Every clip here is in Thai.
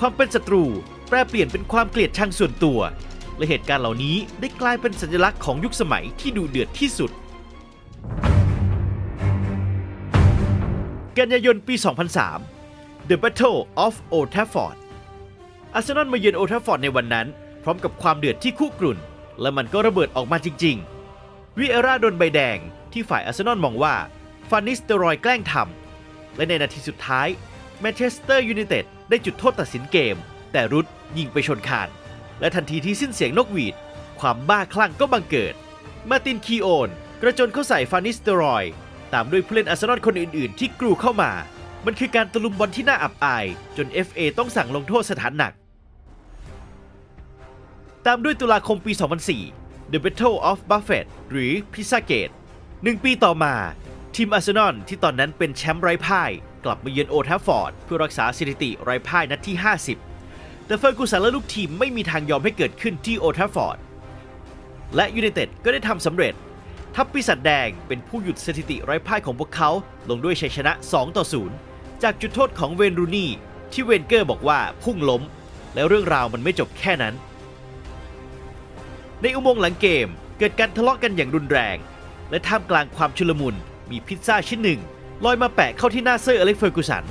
ความเป็นศัตรู แปรเปลี่ยนเป็นความเกลียดชังส่วนตัว และเหตุการณ์เหล่านี้ได้กลายเป็นสัญลักษณ์ของยุคสมัยที่ดูเดือดที่สุด กันยายนปี 2003 The Battle of Old Trafford อาร์เซนอลมาเยือนโอทราฟฟอร์ดในวันนั้น พร้อมกับความเดือดที่คุกรุ่น และมันก็ระเบิดออกมาจริง ๆ วิเอราโดนใบแดงที่ฝ่ายอาร์เซนอลมองว่าฟานิสเตอรอยแกล้งทำและในนาทีสุดท้าย แมนเชสเตอร์ยูไนเต็ดได้จุดโทษตัดสินเกม แต่รุดยิงไปชนคาน และทันทีที่สิ้นเสียงนกหวีด ความบ้าคลั่งก็บังเกิด มาตินคีโอน กระโจนเข้าใส่ฟานิสเตอรอย ตามด้วยผู้เล่นอาร์เซนอลคนอื่นๆ ที่กรูเข้ามา มันคือการตะลุมบอลที่น่าอับอาย จน FA ต้องสั่งลงโทษสถานหนัก ตามด้วยตุลาคมปี 2004 The Battle of Buffett หรือ Pizza Gate หนึ่งปีต่อมา ทีมอาร์เซนอลที่ตอนนั้นเป็นแชมป์ไร้พ่าย กลับมาเยือนโอทราฟฟอร์ด เพื่อรักษาสถิติไร้พ่ายนัดที่ 50 แต่เฟอร์กูสันและลูกทีมไม่มีทางยอมให้เกิดขึ้นที่โอทราฟฟอร์ด และยูไนเต็ดก็ได้ทำสำเร็จ ทัพปีศาจแดงเป็นผู้หยุดสถิติไร้พ่ายของพวกเขาลงด้วยชัยชนะ 2 ต่อ 0 จากจุดโทษของเวนรูนี่ที่เวนเกอร์บอกว่าพุ่งล้ม แล้วเรื่องราวมันไม่จบแค่นั้น ในอุโมงค์หลังเกมเกิดการทะเลาะกันอย่างรุนแรง และท่ามกลางความชุลมุนมีพิซซ่าชิ้นหนึ่ง ลอยมาแปะเข้าที่หน้าเซอร์อเล็กเฟอร์กูสัน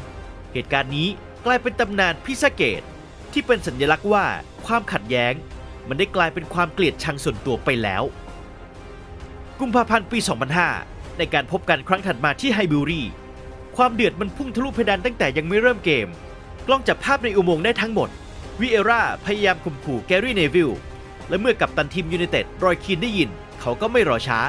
เหตุการณ์นี้กลายเป็นตำนานพิซาเกต ที่เป็นสัญลักษณ์ว่าความขัดแย้ง มันได้กลายเป็นความเกลียดชังส่วนตัวไปแล้ว กุมภาพันธ์ปี 2005 ในการพบกันครั้งถัดมาที่ไฮบิวรีความเดือดมันพุ่งทะลุเพดานตั้งแต่ยังไม่เริ่มเกม กล้องจับภาพในอุโมงค์ได้ทั้งหมด วิเอราพยายามข่มขู่แกรี่เนวิลและเมื่อกัปตันทีมยูไนเต็ดรอยคีนได้ยิน เขาก็ไม่รอช้า